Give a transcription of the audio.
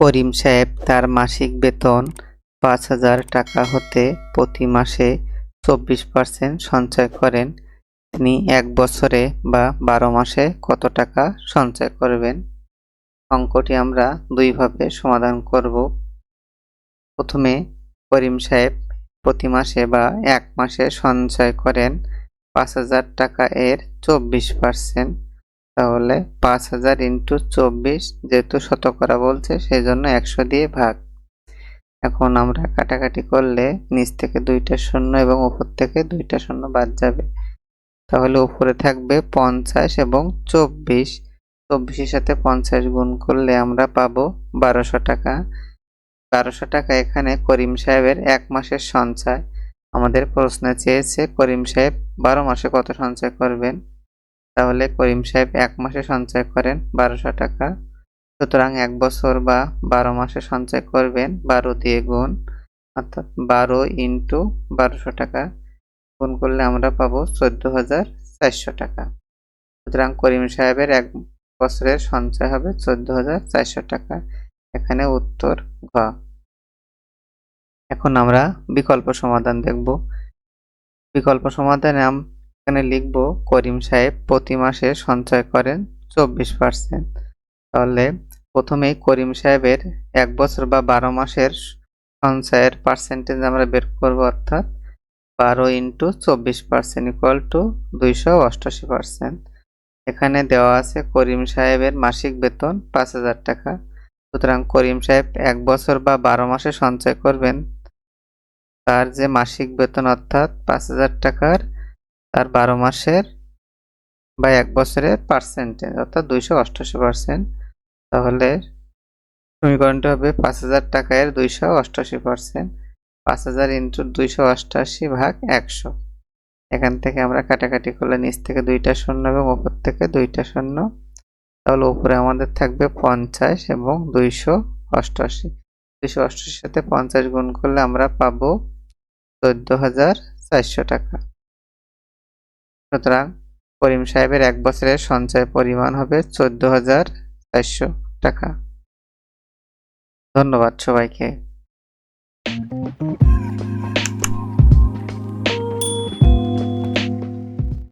করিম সাহেব তার মাসিক বেতন পাঁচ হাজার টাকা হতে প্রতি মাসে চব্বিশ পার্সেন্ট সঞ্চয় করেন। তিনি এক বছরে বা বারো মাসে কত টাকা সঞ্চয় করবেন? অঙ্কটি আমরা দুইভাবে সমাধান করব। প্রথমে করিম সাহেব প্রতি মাসে বা এক মাসে সঞ্চয় করেন পাঁচ হাজার টাকা এর চব্বিশ পার্সেন্ট। তাহলে পাঁচ হাজার ইন্টু চব্বিশ যেহেতু শতকরা বলছে সেই জন্য একশো দিয়ে ভাগ। এখন আমরা কাটাকাটি করলে নিচ থেকে দুইটা শূন্য এবং উপর থেকে দুইটা শূন্য বাদ যাবে। তাহলে উপরে থাকবে পঞ্চাশ এবং চব্বিশ। চব্বিশের সাথে পঞ্চাশ গুণ করলে আমরা পাবো বারোশো টাকা। বারোশো টাকা এখানে করিম সাহেবের এক মাসের সঞ্চয়। আমাদের প্রশ্নে চেয়েছে করিম সাহেব বারো মাসে কত সঞ্চয় করবেন? তাহলে করিম সাহেব এক মাসে সঞ্চয় করেন বারোশো টাকা। সুতরাং এক বছর বা বারো মাসে সঞ্চয় করবেন বারো দিয়ে গুণ, অর্থাৎ বারো ইন্টু বারোশো টাকা। গুণ করলে আমরা পাবো চোদ্দ হাজার চারশো টাকা। সুতরাং করিম সাহেবের এক বছরের সঞ্চয় হবে চোদ্দ হাজার চারশো টাকা। এখানে উত্তর ঘ। এখন আমরা বিকল্প সমাধান দেখব। বিকল্প সমাধানে এখানে লিখব, করিম সাহেব প্রতি মাসে সঞ্চয় করেন চব্বিশ পার্সেন্ট তাহলে প্রথমেই করিম সাহেবের এক বছর বা বারো মাসের সঞ্চয়ের পার্সেন্টেজ আমরা বের করব, অর্থাৎ বারো ইন্টু চব্বিশ পার্সেন্ট ইকুয়াল টু দুইশো অষ্টাশি পার্সেন্ট এখানে দেওয়া আছে করিম সাহেবের মাসিক বেতন পাঁচ হাজার টাকা। সুতরাং করিম সাহেব এক বছর বা বারো মাসে সঞ্চয় করবেন, তার যে মাসিক বেতন, অর্থাৎ পাঁচ হাজার টাকার তার বারো মাসের বা এক বছরের পার্সেন্টেজ অর্থাৎ দুইশো অষ্টাশি পার্সেন্ট তাহলে সমীকরণটা হবে পাঁচ হাজার টাকায় দুইশো অষ্টাশি পার্সেন্ট পাঁচ হাজার ইন্টু দুইশো অষ্টাশি ভাগ একশো। এখান থেকে আমরা কাটাকাটি করলে নিচ থেকে দুইটা শূন্য এবং উপর থেকে দুইটা শূন্য। তাহলে উপরে আমাদের থাকবে পঞ্চাশ এবং দুইশো অষ্টাশি দুইশো অষ্টআশির সাথে পঞ্চাশ গুণ করলে আমরা পাবো চোদ্দ হাজার চারশো টাকা। সুতরাং করিম সাহেবের এক বছরের সঞ্চয় পরিমাণ হবে চোদ্দ হাজার চারশো টাকা। ধন্যবাদ সবাইকে।